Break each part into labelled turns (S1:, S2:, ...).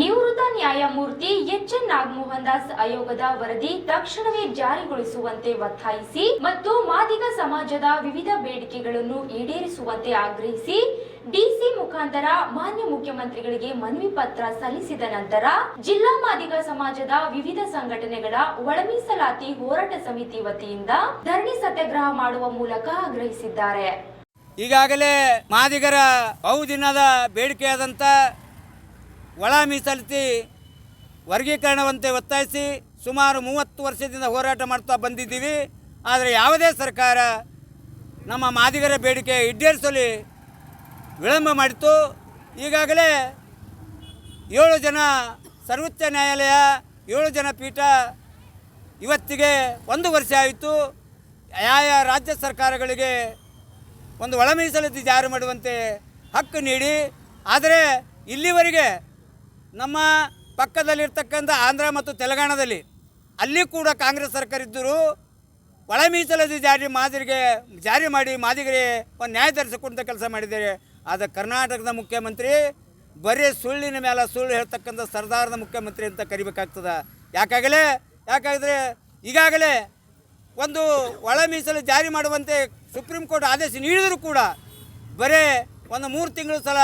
S1: ನಿವೃತ್ತ ನ್ಯಾಯಮೂರ್ತಿ H N Nagamohan Das ಆಯೋಗದ ವರದಿ ತಕ್ಷಣವೇ ಜಾರಿಗೊಳಿಸುವಂತೆ ಒತ್ತಾಯಿಸಿ ಮತ್ತು ಮಾದಿಗ ಸಮಾಜದ ವಿವಿಧ ಬೇಡಿಕೆಗಳನ್ನು ಈಡೇರಿಸುವಂತೆ ಆಗ್ರಹಿಸಿ ಡಿಸಿ ಮುಖಾಂತರ ಮಾನ್ಯ ಮುಖ್ಯಮಂತ್ರಿಗಳಿಗೆ ಮನವಿ ಪತ್ರ ಸಲ್ಲಿಸಿದ ನಂತರ ಜಿಲ್ಲಾ ಮಾದಿಗ ಸಮಾಜದ ವಿವಿಧ ಸಂಘಟನೆಗಳ ಒಳಮೀಸಲಾತಿ ಹೋರಾಟ ಸಮಿತಿ ವತಿಯಿಂದ ಧರಣಿ ಸತ್ಯಾಗ್ರಹ ಮಾಡುವ ಮೂಲಕ ಆಗ್ರಹಿಸಿದ್ದಾರೆ.
S2: ಈಗಾಗಲೇ ಮಾದಿಗರ ಬಹುದಿನದ ಬೇಡಿಕೆಯಾದಂಥ ಒಳ ಮೀಸಲಾತಿ ವರ್ಗೀಕರಣವಂತೆ ಒತ್ತಾಯಿಸಿ ಸುಮಾರು ಮೂವತ್ತು ವರ್ಷದಿಂದ ಹೋರಾಟ ಮಾಡ್ತಾ ಬಂದಿದ್ದೀವಿ. ಆದರೆ ಯಾವುದೇ ಸರ್ಕಾರ ನಮ್ಮ ಮಾದಿಗರ ಬೇಡಿಕೆ ಈಡೇರಿಸಲು ವಿಳಂಬ ಮಾಡಿತು ಈಗಾಗಲೇ ಏಳು ಜನ ಸರ್ವೋಚ್ಚ ನ್ಯಾಯಾಲಯ, ಏಳು ಜನ ಪೀಠ ಇವತ್ತಿಗೆ ಒಂದು ವರ್ಷ ಆಯಿತು. ಆಯಾ ರಾಜ್ಯ ಸರ್ಕಾರಗಳಿಗೆ ಒಂದು ಒಳ ಮೀಸಲಾತಿ ಜಾರಿ ಮಾಡುವಂತೆ ಹಕ್ಕು ನೀಡಿ. ಆದರೆ ಇಲ್ಲಿವರೆಗೆ ನಮ್ಮ ಪಕ್ಕದಲ್ಲಿರ್ತಕ್ಕಂಥ ಆಂಧ್ರ ಮತ್ತು ತೆಲಂಗಾಣದಲ್ಲಿ ಅಲ್ಲಿ ಕೂಡ ಕಾಂಗ್ರೆಸ್ ಸರ್ಕಾರ ಇದ್ದರೂ ಒಳ ಜಾರಿ ಮಾದರಿಗೆ, ಜಾರಿ ಮಾಡಿ ಮಾದಿಗರಿಗೆ ಒಂದು ನ್ಯಾಯ ತರಿಸಿಕೊಂಡ ಕೆಲಸ ಮಾಡಿದ್ದಾರೆ. ಆದರೆ ಕರ್ನಾಟಕದ ಮುಖ್ಯಮಂತ್ರಿ ಬರೀ ಸುಳ್ಳಿನ ಮೇಲೆ ಸುಳ್ಳು ಹೇಳ್ತಕ್ಕಂಥ ಸರ್ದಾರದ ಮುಖ್ಯಮಂತ್ರಿ ಅಂತ ಕರಿಬೇಕಾಗ್ತದೆ. ಯಾಕಾಗಲೇ? ಯಾಕಾದರೆ ಈಗಾಗಲೇ ಒಂದು ಒಳ ಮೀಸಲು ಜಾರಿ ಮಾಡುವಂತೆ ಸುಪ್ರೀಂ ಕೋರ್ಟ್ ಆದೇಶ ನೀಡಿದರೂ ಕೂಡ ಬರೀ ಒಂದು ಮೂರು ತಿಂಗಳು ಸಲ,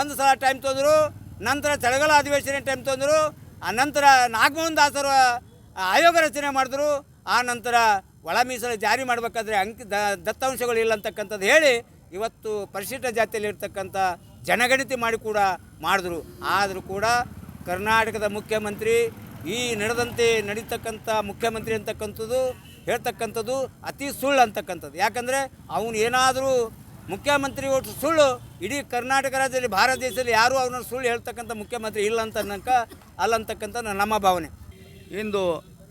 S2: ಒಂದು ಸಲ ಟೈಮ್ ತೊಂದರು ನಂತರ ಚಳಗಾಲ ಅಧಿವೇಶನ ಟೈಮ್ ತಂದರು, ಆ ನಂತರ ನಾಗಮೋಹನ್ ದಾಸರು ಆಯೋಗ ರಚನೆ ಮಾಡಿದ್ರು, ಆ ನಂತರ ಒಳ ಮೀಸಲು ಜಾರಿ ಮಾಡಬೇಕಾದ್ರೆ ಅಂಕಿ, ದ, ದತ್ತಾಂಶಗಳು ಇಲ್ಲ ಅಂತಕ್ಕಂಥದ್ದು ಹೇಳಿ ಇವತ್ತು ಪರಿಶಿಷ್ಟ ಜಾತಿಯಲ್ಲಿ ಇರ್ತಕ್ಕಂಥ ಜನಗಣತಿ ಮಾಡಿ ಕೂಡ ಮಾಡಿದ್ರು. ಆದರೂ ಕೂಡ ಕರ್ನಾಟಕದ ಮುಖ್ಯಮಂತ್ರಿ ಈ ನಡೆದಂತೆ ನಡೀತಕ್ಕಂಥ ಮುಖ್ಯಮಂತ್ರಿ ಅಂತಕ್ಕಂಥದ್ದು, ಹೇಳ್ತಕ್ಕಂಥದ್ದು ಅತಿ ಸುಳ್ಳು ಅಂತಕ್ಕಂಥದ್ದು. ಯಾಕಂದರೆ ಅವನು ಏನಾದರೂ ಮುಖ್ಯಮಂತ್ರಿ ಒಟ್ಟು ಸುಳ್ಳು. ಇಡೀ ಕರ್ನಾಟಕ ರಾಜ್ಯದಲ್ಲಿ, ಭಾರತ ದೇಶದಲ್ಲಿ ಯಾರೂ ಅವ್ರನ್ನ ಸುಳ್ಳು ಹೇಳ್ತಕ್ಕಂಥ ಮುಖ್ಯಮಂತ್ರಿ ಇಲ್ಲ ಅಂತ ಅನ್ನಕ ಅಲ್ಲಂತಕ್ಕಂಥ ನಮ್ಮ ಭಾವನೆ.
S3: ಇಂದು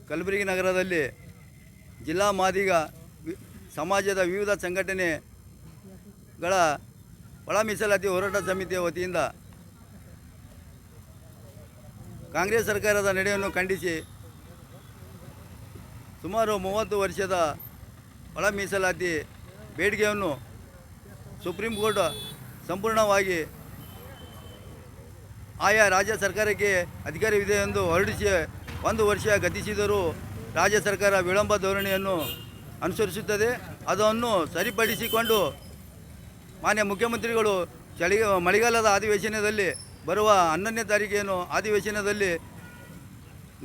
S3: ಕಲಬುರಗಿ ನಗರದಲ್ಲಿ ಜಿಲ್ಲಾ ಮಾದಿಗ ಸಮಾಜದ ವಿವಿಧ ಸಂಘಟನೆಗಳ ಒಳ ಮೀಸಲಾತಿ ಹೋರಾಟ ಸಮಿತಿಯ ವತಿಯಿಂದ ಕಾಂಗ್ರೆಸ್ ಸರ್ಕಾರದ ನಡೆಯನ್ನು ಖಂಡಿಸಿ ಸುಮಾರು ಮೂವತ್ತು ವರ್ಷದ ಒಳ ಮೀಸಲಾತಿ ಬೇಡಿಕೆಯನ್ನು ಸುಪ್ರೀಂ ಕೋರ್ಟ್ ಸಂಪೂರ್ಣವಾಗಿ ಆಯಾ ರಾಜ್ಯ ಸರ್ಕಾರಕ್ಕೆ ಅಧಿಕಾರವಿದೆ ಎಂದು ಹೊರಡಿಸಿ ಒಂದು ವರ್ಷ ಗತಿಸಿದರೂ ರಾಜ್ಯ ಸರ್ಕಾರ ವಿಳಂಬ ಧೋರಣೆಯನ್ನು ಅನುಸರಿಸುತ್ತದೆ. ಅದನ್ನು ಸರಿಪಡಿಸಿಕೊಂಡು ಮಾನ್ಯ ಮುಖ್ಯಮಂತ್ರಿಗಳು ಚಳಿ, ಮಳೆಗಾಲದ ಅಧಿವೇಶನದಲ್ಲಿ ಬರುವ ಹನ್ನೊಂದನೇ ತಾರೀಕೇನು ಅಧಿವೇಶನದಲ್ಲಿ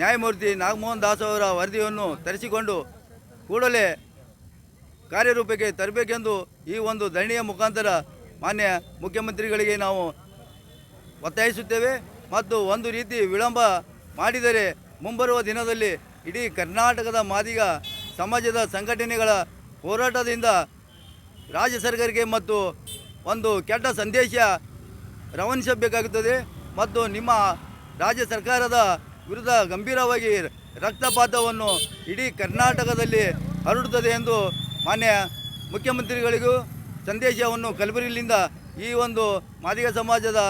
S3: ನ್ಯಾಯಮೂರ್ತಿ ನಾಗಮೋಹನ್ ದಾಸ್ ಅವರ ವರದಿಯನ್ನು ತರಿಸಿಕೊಂಡು ಕೂಡಲೇ ಕಾರ್ಯರೂಪಕ್ಕೆ ತರಬೇಕೆಂದು ಈ ಒಂದು ಧರಣಿಯ ಮುಖಾಂತರ ಮಾನ್ಯ ಮುಖ್ಯಮಂತ್ರಿಗಳಿಗೆ ನಾವು ಒತ್ತಾಯಿಸುತ್ತೇವೆ ಮತ್ತು ಒಂದು ರೀತಿ ವಿಳಂಬ ಮಾಡಿದರೆ ಮುಂಬರುವ ದಿನದಲ್ಲಿ ಇಡೀ ಕರ್ನಾಟಕದ ಮಾದಿಗ ಸಮಾಜದ ಸಂಘಟನೆಗಳ ಹೋರಾಟದಿಂದ ರಾಜ್ಯ ಸರ್ಕಾರಕ್ಕೆ ಮತ್ತು ಒಂದು ಕೆಟ್ಟ ಸಂದೇಶ ರವಾನಿಸಬೇಕಾಗುತ್ತದೆ ಮತ್ತು ನಿಮ್ಮ ರಾಜ್ಯ ಸರ್ಕಾರದ ವಿರುದ್ಧ ಗಂಭೀರವಾಗಿ ರಕ್ತಪಾತವನ್ನು ಇಡೀ ಕರ್ನಾಟಕದಲ್ಲಿ ಹರಡುತ್ತದೆ ಎಂದು ಮಾನ್ಯ ಮುಖ್ಯಮಂತ್ರಿಗಳಿಗೂ ಸಂದೇಶವನ್ನು ಕಲಬುರಗಿಯಿಂದ ಈ ಒಂದು ಮಾದಿಗ ಸಮಾಜದ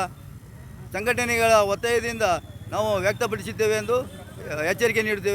S3: ಸಂಘಟನೆಗಳ ಒತ್ತಾಯದಿಂದ ನಾವು ವ್ಯಕ್ತಪಡಿಸಿದ್ದೇವೆ ಎಂದು ಎಚ್ಚರಿಕೆ ನೀಡುತ್ತೇವೆ.